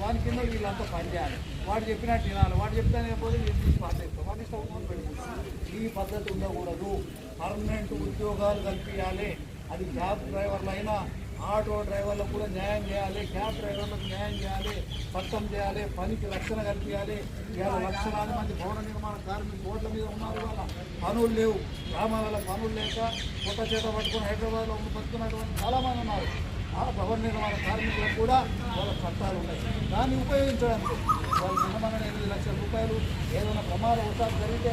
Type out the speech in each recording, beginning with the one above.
వాని కింద వీళ్ళంతా పని చేయాలి వాడు చెప్పినట్టు వినాలి వాడు చెప్తానే పోతే వీళ్ళు తీసి పాటేస్తాం వాటి ఇష్టం పెట్టుకుంటాం. ఈ పద్ధతి ఉండకూడదు. పర్మనెంట్ ఉద్యోగాలు కల్పించాలి. అది క్యాబ్ డ్రైవర్లు అయినా ఆటో డ్రైవర్లకు కూడా న్యాయం చేయాలి. క్యాబ్ డ్రైవర్లకు న్యాయం చేయాలి. పట్టం చేయాలి. పనికి రక్షణ కల్పించాలి. ఇవాళ లక్షలాది మంది భవన నిర్మాణ కార్మికులు రోడ్ల మీద ఉన్నారు వాళ్ళ పనులు లేవు. గ్రామాలలో పనులు లేక కొత్త చేత పట్టుకుని హైదరాబాద్లో ఉండి బతుకున్నటువంటి చాలామంది ఉన్నారు. ఆ భవన నిర్మాణ కార్మికులకు కూడా వాళ్ళ చట్టాలు ఉన్నాయి. దాన్ని ఉపయోగించడానికి వాళ్ళు నిన్నమన్న ఎనిమిది లక్షల రూపాయలు ఏదైనా ప్రమాద వశాలు జరిగితే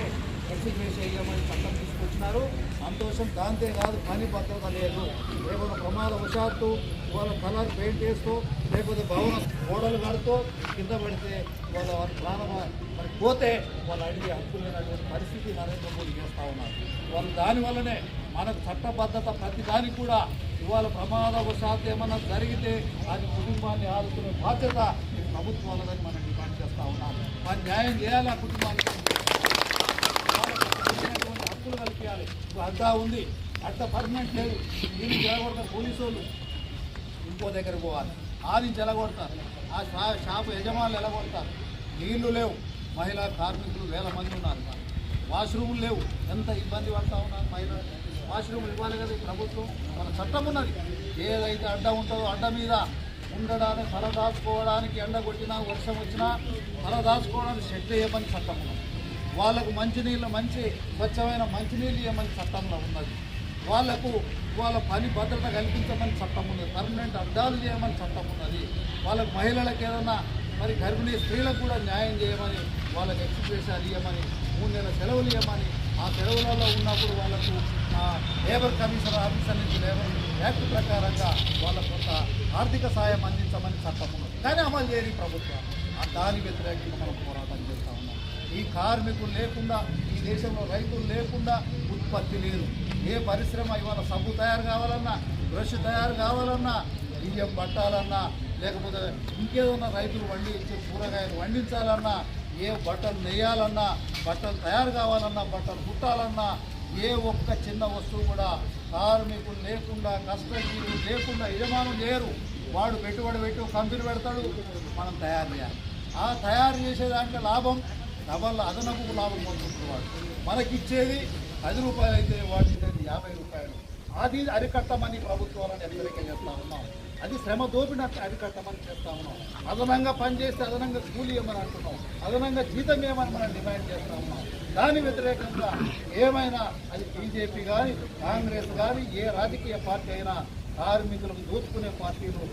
ఎక్సిక్యూట్ చేయమని చట్టం తీసుకొచ్చినారు. సంతోషం దాంతే కాదు పని భద్రత లేదు. లేకపోతే ప్రమాద వశాత్తు వాళ్ళ కలర్ పెయింట్ వేస్తూ లేకపోతే భవన గోడలు కడుతూ కింద పడితే వాళ్ళ వాళ్ళ ప్రాణం మరి పోతే వాళ్ళు అడిగే హక్కు లేనటువంటి పరిస్థితి నరేంద్ర మోడీ చేస్తూ ఉన్నారు. వాళ్ళు దానివల్లనే మనకు చట్టబద్ధత ప్రతి దానికి కూడా ఇవాళ ప్రమాదవశాత్తు ఏమన్నా జరిగితే అది కుటుంబాన్ని ఆదుకునే బాధ్యత ఈ ప్రభుత్వాలదని మనం డిమాండ్ చేస్తూ ఉన్నాం. మన న్యాయం చేయాలి ఆ కుటుంబానికి హక్కులు కల్పించాలి. అడ్డా ఉంది. అడ్డ పర్మనెంట్ లేదు. దీన్ని జరగొడతారు పోలీసు వాళ్ళు ఇంకో దగ్గర పోవాలి. ఆది జలగొడతారు. ఆ షా షాపు యజమానులు ఎలగొడతారు. నీళ్ళు లేవు. మహిళా కార్మికులు వేల మంది ఉన్నారు. వాష్రూములు లేవు. ఎంత ఇబ్బంది పడతా ఉన్నారు మహిళలు? వాష్రూమ్ ఇవ్వాలి కదా ఈ ప్రభుత్వం. మన చట్టం ఉన్నది. ఏదైతే అడ్డ ఉంటుందో అడ్డ మీద ఉండడానికి తల దాచుకోవడానికి ఎండ కొట్టినా వర్షం వచ్చినా తల దాచుకోవడానికి షెడ్ వేయమని చట్టం ఉన్నది. వాళ్ళకు మంచినీళ్ళు మంచి స్వచ్ఛమైన మంచినీళ్ళు ఇవ్వమని చట్టంలో ఉన్నది. వాళ్ళకు వాళ్ళ పని భద్రత కల్పించమని చట్టం ఉన్నది. పర్మనెంట్ అడ్డాలు చేయమని చట్టం ఉన్నది. వాళ్ళకు మహిళలకు ఏదన్నా మరి గర్భిణీ స్త్రీలకు కూడా న్యాయం చేయమని వాళ్ళకి ఎక్స్ప్రెషన్ ఇవ్వమని మూడు నెలల సెలవులు ఇవ్వమని ఆ సెలవులలో ఉన్నప్పుడు వాళ్ళకు ఆ, లేబర్ కమిషనర్ ఆఫీసర్ నుంచి లేబర్ యాక్ట్ ప్రకారంగా వాళ్ళకు కొంత ఆర్థిక సాయం అందించమని చట్టం ఉన్నది. కానీ అమలు చేయని ప్రభుత్వం. ఆ దాని వ్యతిరేకంగా మనం పోరాటం చేస్తా ఉన్నాం. ఈ కార్మికులు లేకుండా ఈ దేశంలో రైతులు లేకుండా ఉత్పత్తి లేదు. ఏ పరిశ్రమ ఇవాళ సబ్బు తయారు కావాలన్నా బ్రష్ తయారు కావాలన్నా బియ్యం పట్టాలన్నా లేకపోతే ఇంకేదన్నా రైతులు వండి కూరగాయలు పండించాలన్నా ఏ బట్టలు నెయ్యాలన్నా బట్టలు తయారు కావాలన్నా బట్టలు కుట్టాలన్నా ఏ ఒక్క చిన్న వస్తువు కూడా కార్మికులు లేకుండా కష్టజీవులు లేకుండా యజమానులు లేరు. వాడు పెట్టుబడి పెట్టి కంపెనీ పెడతాడు మనం తయారు చేయాలి. ఆ తయారు చేసే దాంట్లో లాభం డబల్ అదనపు లాభం పొందుతున్నాడు మనకిచ్చేది పది రూపాయలు అయితే వాటి యాభై రూపాయలు. అది అరికట్టమని ప్రభుత్వాలను హెచ్చరిక చేస్తా ఉన్నాం. అది శ్రమ దోపిన అరికట్టమని చేస్తా ఉన్నాం. అదనంగా పనిచేస్తే అదనంగా కూలి ఇవ్వమని అంటున్నాం? అదనంగా జీతం ఇవ్వమని మనం డిమాండ్ చేస్తా ఉన్నాం? దాని వ్యతిరేకంగా ఏమైనా అది బీజేపీ కానీ కాంగ్రెస్ కానీ ఏ రాజకీయ పార్టీ అయినా కార్మికులను దోచుకునే పార్టీలు